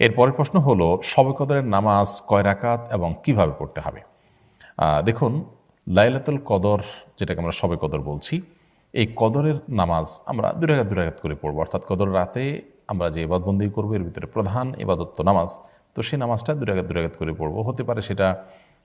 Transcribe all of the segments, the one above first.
এরপরের প্রশ্ন হলো সবকদরের নামাজ কয় রাকাত এবং কীভাবে পড়তে হবে? দেখুন, লাইলাতুল কদর, যেটাকে আমরা সবে কদর বলছি, এই কদরের নামাজ আমরা দুরাঘাত দুই রাকাত করে পড়ব। অর্থাৎ কদর রাতে আমরা যে এবাদবন্দি করব, এর ভিতরে প্রধান এবাদত্ত নামাজ, তো সেই নামাজটা দুরাঘাত দুই রাকাত করে পড়ব। হতে পারে সেটা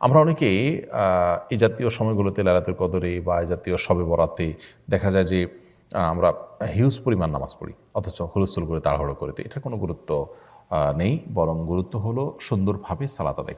আমরা অনেকে আহ, এই জাতীয় সময়গুলোতে লালাতের কদরে বা এই জাতীয় সবে বরাতে দেখা যায় যে আমরা হিউজ পরিমাণ নামাজ পড়ি অথচ হুলস্থুল করে তাড়াহুড়ো করে তো এটার কোনো গুরুত্ব নেই বরং গুরুত্ব হলো সুন্দরভাবে সালাত আদায়।